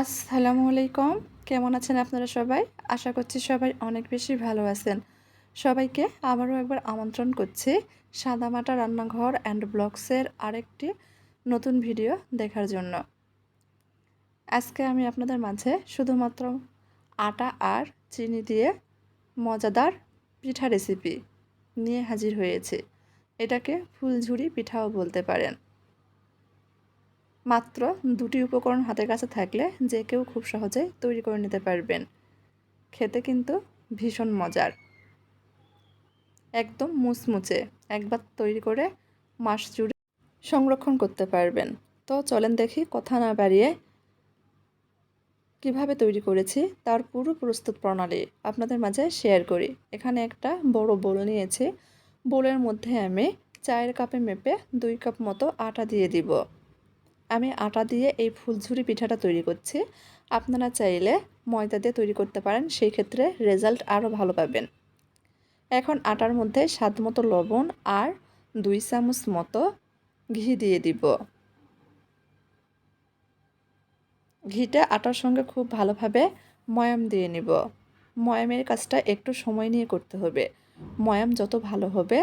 আসসালামু আলাইকুম। কেমন আছেন আপনারা সবাই? আশা করছি সবাই অনেক বেশি ভালো আছেন। সবাইকে আবারও একবার আমন্ত্রণ করছি সাদামাটা রান্নাঘর অ্যান্ড ব্লগসের আরেকটি নতুন ভিডিও দেখার জন্য। আজকে আমি আপনাদের মাঝে শুধুমাত্র আটা আর চিনি দিয়ে মজাদার পিঠা রেসিপি নিয়ে হাজির হয়েছে। এটাকে ফুলঝুরি পিঠাও বলতে পারেন। মাত্র দুটি উপকরণ হাতের কাছে থাকলে যে কেউ খুব সহজে তৈরি করে নিতে পারবেন। খেতে কিন্তু ভীষণ মজার। একদম মুচমুচে একবার তৈরি করে মাস জুড়ে সংরক্ষণ করতে পারবেন। তো চলেন দেখি কথা না বাড়িয়ে কীভাবে তৈরি করেছি তার পুরো প্রস্তুত প্রণালী আপনাদের মাঝে শেয়ার করি। এখানে একটা বড় বোল নিয়েছি। বোলের মধ্যে আমি চায়ের কাপে মেপে দুই কাপ মতো আটা দিয়ে দিব। আমি আটা দিয়ে এই ফুলঝুরি পিঠাটা তৈরি করছি। আপনারা চাইলে ময়দা দিয়ে তৈরি করতে পারেন, সেই ক্ষেত্রে রেজাল্ট আরও ভালো পাবেন। এখন আটার মধ্যে স্বাদ মতো লবণ আর দুই চামচ মতো ঘি দিয়ে দিব। ঘিটা আটার সঙ্গে খুব ভালোভাবে ময়াম দিয়ে নিব। ময়ামের কাজটা একটু সময় নিয়ে করতে হবে। ময়াম যত ভালো হবে,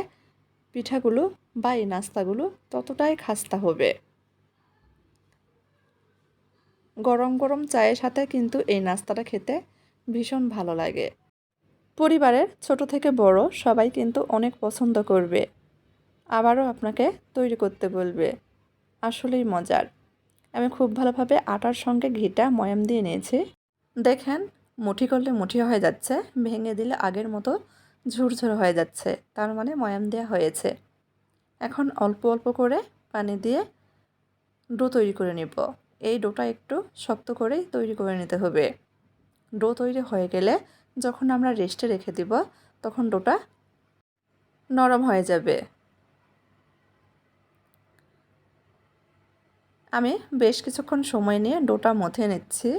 পিঠাগুলো বা এই নাস্তাগুলো ততটাই খাস্তা হবে। গরম গরম চায়ের সাথে কিন্তু এই নাস্তাটা খেতে ভীষণ ভালো লাগে। পরিবারের ছোট থেকে বড় সবাই কিন্তু অনেক পছন্দ করবে। আবারও আপনাকে তৈরি করতে বলবে। আসলেই মজার। আমি খুব ভালোভাবে আটার সঙ্গে ঘিটা ময়াম দিয়ে নিয়েছি। দেখেন, মুঠি করলে মুঠি হয়ে যাচ্ছে, ভেঙে দিলে আগের মতো ঝুরঝুর হয়ে যাচ্ছে, তার মানে ময়াম দেওয়া হয়েছে। এখন অল্প অল্প করে পানি দিয়ে ডো তৈরি করে নিব। এই ডোটা একটু শক্ত করেই তৈরি করে নিতে হবে। ডো তৈরি হয়ে গেলে যখন আমরা রেস্টে রেখে দিব, তখন ডোটা নরম হয়ে যাবে। আমি বেশ কিছুক্ষণ সময় নিয়ে ডোটা মথে নিচ্ছি।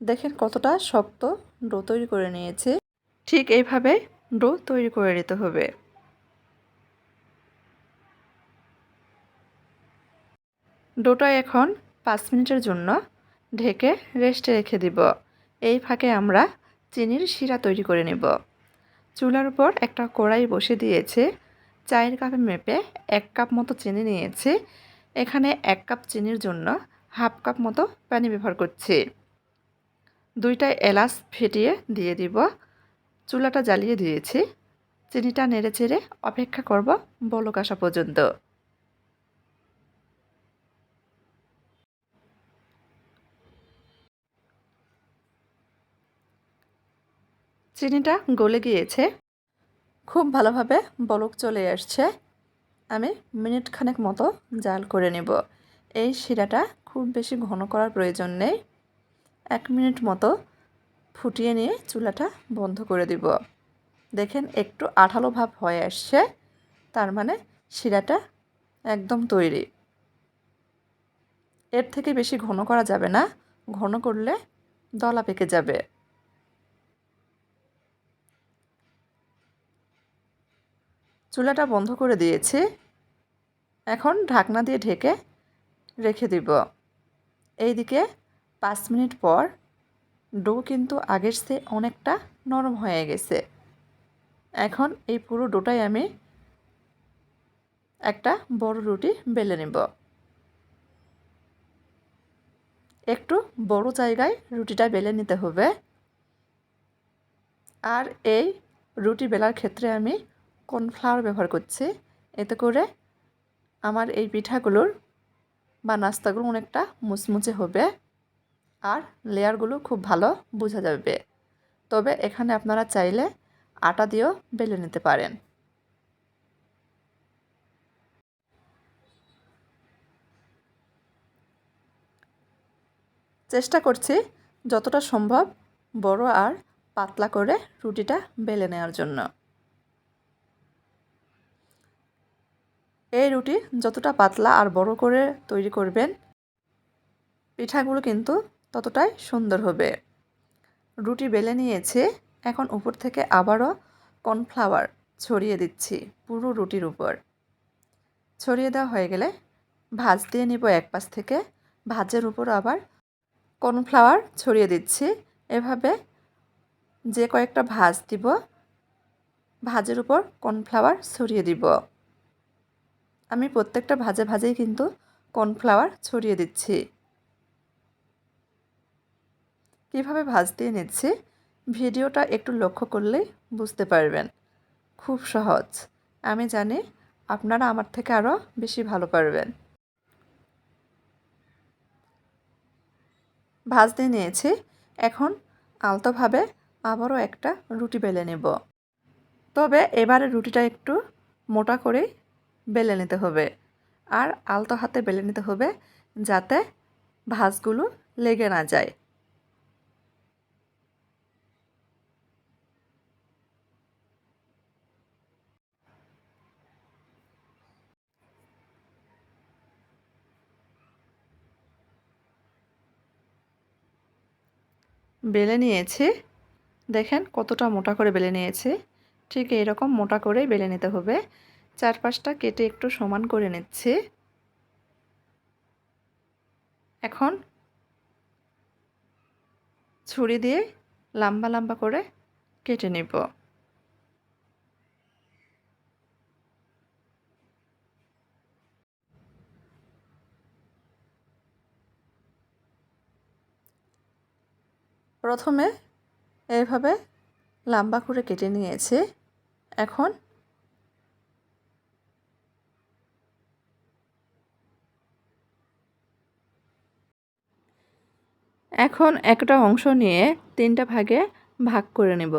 দেখেন কতটা শক্ত ডো তৈরি করে নিয়েছি। ঠিক এইভাবে ডো তৈরি করে নিতে হবে। ডোটা এখন পাঁচ মিনিটের জন্য ঢেকে রেস্টে রেখে দিব। এই ফাঁকে আমরা চিনির শিরা তৈরি করে নেব। চুলার উপর একটা কড়াই বসে দিয়েছে। চায়ের কাপে মেপে এক কাপ মতো চিনি নিয়েছি। এখানে এক কাপ চিনির জন্য হাফ কাপ মতো পানি ব্যবহার করছি। দুইটা এলাচ ফেটিয়ে দিয়ে দিব। চুলাটা জ্বালিয়ে দিয়েছি। চিনিটা নেড়ে চেড়ে অপেক্ষা করব বলক আসা পর্যন্ত। চিনিটা গলে গিয়েছে। খুব ভালোভাবে বলক চলে আসছে। আমি মিনিট খানেক মতো জাল করে নেব। এই শিরাটা খুব বেশি ঘন করার প্রয়োজন নেই। এক মিনিট মতো ফুটিয়ে নিয়ে চুলাটা বন্ধ করে দিব। দেখেন একটু আঠালো ভাব হয়ে আসছে, তার মানে শিরাটা একদম তৈরি। এর থেকে বেশি ঘন করা যাবে না। ঘন করলে দলা পেকে যাবে। চুলাটা বন্ধ করে দিয়েছি। এখন ঢাকনা দিয়ে ঢেকে রেখে দিব। এইদিকে পাঁচ মিনিট পর ডো কিন্তু আগের চেয়ে অনেকটা নরম হয়ে গেছে। এখন এই পুরো ডোটাই আমি একটা বড় রুটি বেলে নেব। একটু বড় জায়গায় রুটিটা বেলে নিতে হবে। আর এই রুটি বেলার ক্ষেত্রে আমি কর্নফ্লাওয়ার ব্যবহার করছি। এতে করে আমার এই পিঠাগুলোর বা নাস্তাগুলো অনেকটা মুচমুচে হবে আর লেয়ারগুলো খুব ভালো বোঝা যাবে। তবে এখানে আপনারা চাইলে আটা দিয়েও বেলে নিতে পারেন। চেষ্টা করছি যতটা সম্ভব বড় আর পাতলা করে রুটিটা বেলে নেওয়ার জন্য। এই রুটি যতটা পাতলা আর বড় করে তৈরি করবেন, পিঠাগুলো কিন্তু ততটাই সুন্দর হবে। রুটি বেলে নিয়েছে, এখন উপর থেকে আবারও কর্নফ্লাওয়ার ছড়িয়ে দিচ্ছি পুরো রুটির উপর। ছড়িয়ে দেওয়া হয়ে গেলে ভাজ দিয়ে নিব এক পাশ থেকে, ভাজের উপর আবার কর্নফ্লাওয়ার ছড়িয়ে দিচ্ছি। এভাবে যে কয়েকটা ভাজ দিব, ভাজের উপর কর্নফ্লাওয়ার ছড়িয়ে দিব। আমি প্রত্যেকটা ভাজে ভাজেই কিন্তু কর্নফ্লাওয়ার ছড়িয়ে দিচ্ছি। কীভাবে ভাজ দিয়ে নিচ্ছি ভিডিওটা একটু লক্ষ্য করলেই বুঝতে পারবেন। খুব সহজ। আমি জানি আপনারা আমার থেকে আরও বেশি ভালো পারবেন। ভাজ দিয়ে নিয়েছি এখন আলতোভাবে আবারও একটা রুটি বেলে নেব। তবে এবারে রুটিটা একটু মোটা করে বেলে নিতে হবে। আর আলতো হাতে বেলে নিতে হবে যাতে ভাজগুলো লেগে না যায়। বেলে নিয়েছি। দেখেন কতটা মোটা করে বেলে নিয়েছি। ঠিক এরকম মোটা করেই বেলে নিতে হবে। চারপাশটা কেটে একটু সমান করে নিচ্ছি। এখন ছুরি দিয়ে লম্বা লম্বা করে কেটে নিব। প্রথমে এইভাবে লম্বা করে কেটে নিয়েছি। এখন এখন একটা অংশ নিয়ে তিনটা ভাগে ভাগ করে নেব।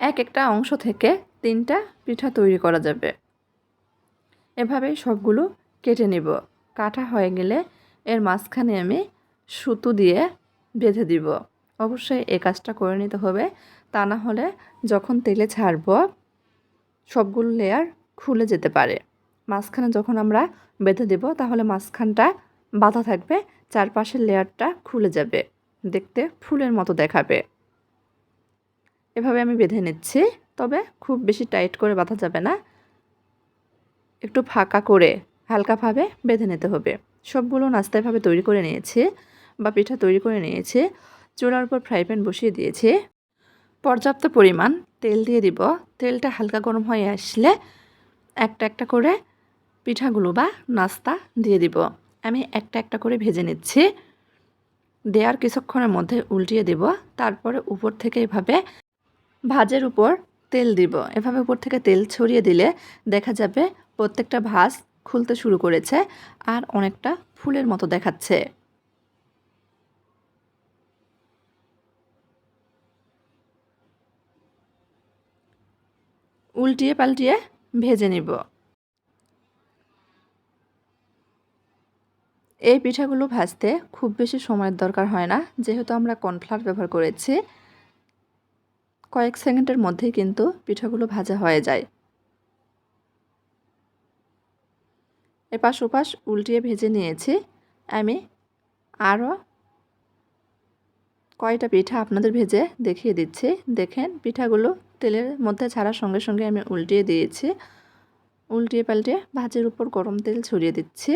এক একটা অংশ থেকে তিনটা পিঠা তৈরি করা যাবে। এভাবে সবগুলো কেটে নেব। কাটা হয়ে গেলে এর মাঝখানে আমি সুতো দিয়ে বেঁধে দিব। অবশ্যই এই কাজটা করে নিতে হবে। তা না হলে যখন তেলে ছাড়ব, সবগুলো লেয়ার খুলে যেতে পারে। মাঝখানে যখন আমরা বেঁধে দেব, তাহলে মাঝখানটা বাঁধা থাকবে, চারপাশের লেয়ারটা খুলে যাবে। দেখতে ফুলের মতো দেখাবে। এভাবে আমি বেঁধে নিচ্ছি, তবে খুব বেশি টাইট করে বাঁধা যাবে না। একটু ফাঁকা করে হালকাভাবে বেঁধে নিতে হবে। সবগুলো নাস্তা এভাবে তৈরি করে নিয়েছি, বা পিঠা তৈরি করে নিয়েছি। চুলার উপর ফ্রাই প্যান বসিয়ে দিয়েছি। পর্যাপ্ত পরিমাণ তেল দিয়ে দিব। তেলটা হালকা গরম হয়ে আসলে একটা একটা করে পিঠাগুলো বা নাস্তা দিয়ে দিব। আমি একটা একটা করে ভেজে নিচ্ছি। দেওয়ার কিছুক্ষণের মধ্যে উল্টিয়ে দিব। তারপরে উপর থেকে এভাবে ভাজের উপর তেল দিব। এভাবে উপর থেকে তেল ছড়িয়ে দিলে দেখা যাবে প্রত্যেকটা ভাজ খুলতে শুরু করেছে আর অনেকটা ফুলের মতো দেখাচ্ছে। উল্টিয়ে পাল্টিয়ে ভেজে নিব। এই পিঠাগুলো ভাজতে খুব বেশি সময়ের দরকার হয় না, যেহেতু আমরা কর্নফ্লাওয়ার ব্যবহার করেছি। কয়েক সেকেন্ডের মধ্যেই কিন্তু পিঠাগুলো ভাজা হয়ে যায়। এপাশ ওপাশ উল্টিয়ে ভেজে নিয়েছি। আমি আরও কয়টা পিঠা আপনাদের ভেজে দেখিয়ে দিচ্ছি। দেখেন, পিঠাগুলো তেলের মধ্যে ছাড়ার সঙ্গে সঙ্গে আমি উল্টিয়ে দিয়েছি। উল্টিয়ে পাল্টিয়ে ভাজের উপর গরম তেল ছড়িয়ে দিচ্ছি।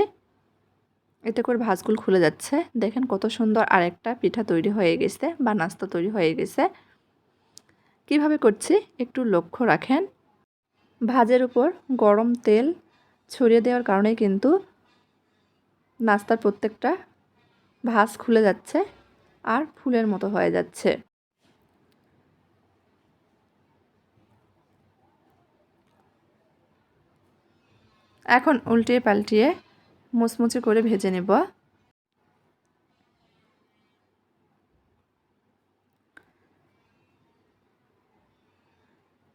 এতে করে ভাজগুলো খুলে যাচ্ছে। দেখেন কত সুন্দর আরেকটা পিঠা তৈরি হয়ে গেছে বা নাস্তা তৈরি হয়ে গেছে। কীভাবে করছি? একটু লক্ষ্য রাখেন। ভাজের উপর গরম তেল ছড়িয়ে দেওয়ার কারণে কিন্তু নাস্তার প্রত্যেকটা ভাজ খুলে যাচ্ছে আর ফুলের মতো হয়ে যাচ্ছে। এখন উল্টিয়ে পাল্টিয়ে মুচমুচে করে ভেজে নেব।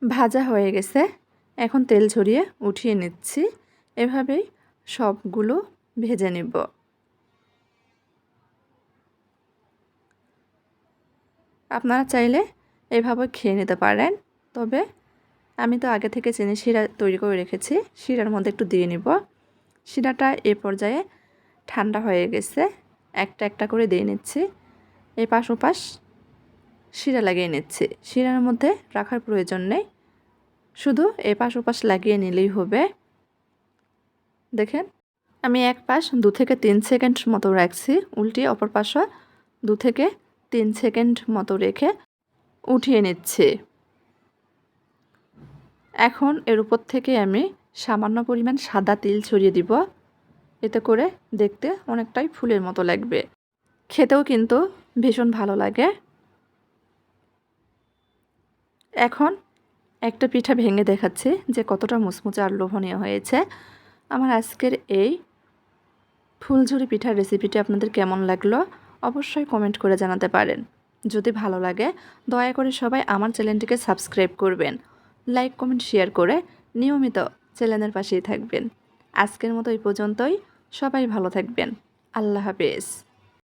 ভাজা হয়ে গেছে। এখন তেল ঝরিয়ে উঠিয়ে নিচ্ছি। এভাবেই সবগুলো ভেজে নেব। আপনারা চাইলে এভাবে খেয়ে নিতে পারেন। তবে আমি তো আগে থেকে চিনি শিরা তৈরি করে রেখেছি। শিরার মধ্যে একটু দিয়ে নিব। শিরাটা এ পর্যায়ে ঠান্ডা হয়ে গেছে। একটা একটা করে দিয়ে নিচ্ছি। এই পাশ ওপাশ শিরা লাগিয়ে নিচ্ছি। শিরার মধ্যে রাখার প্রয়োজন নেই। শুধু এপাশ ওপাশ লাগিয়ে নিলেই হবে। দেখেন, আমি এক পাশ দু থেকে তিন সেকেন্ড মতো রাখছি। উল্টিয়ে অপর পাশও দু থেকে তিন সেকেন্ড মতো রেখে উঠিয়ে নিচ্ছি। এখন এর উপর থেকে আমি সামান্য পরিমাণ সাদা তিল ছড়িয়ে দিব। এতে করে দেখতে অনেকটাই ফুলের মতো লাগবে। খেতেও কিন্তু ভীষণ ভালো লাগে। এখন একটা পিঠা ভেঙে দেখাচ্ছি যে কতটা মুচমুচে আর লোভনীয় হয়েছে। আমার আজকের এই ফুলঝুরি পিঠার রেসিপিটি আপনাদের কেমন লাগল অবশ্যই কমেন্ট করে জানাতে পারেন। যদি ভালো লাগে, দয়া করে সবাই আমার চ্যানেলটিকে সাবস্ক্রাইব করবেন। লাইক কমেন্ট শেয়ার করে নিয়মিত চ্যানেলের পাশেই থাকবেন। আজকের মতো এই পর্যন্তই। সবাই ভালো থাকবেন। আল্লাহ হাফেজ।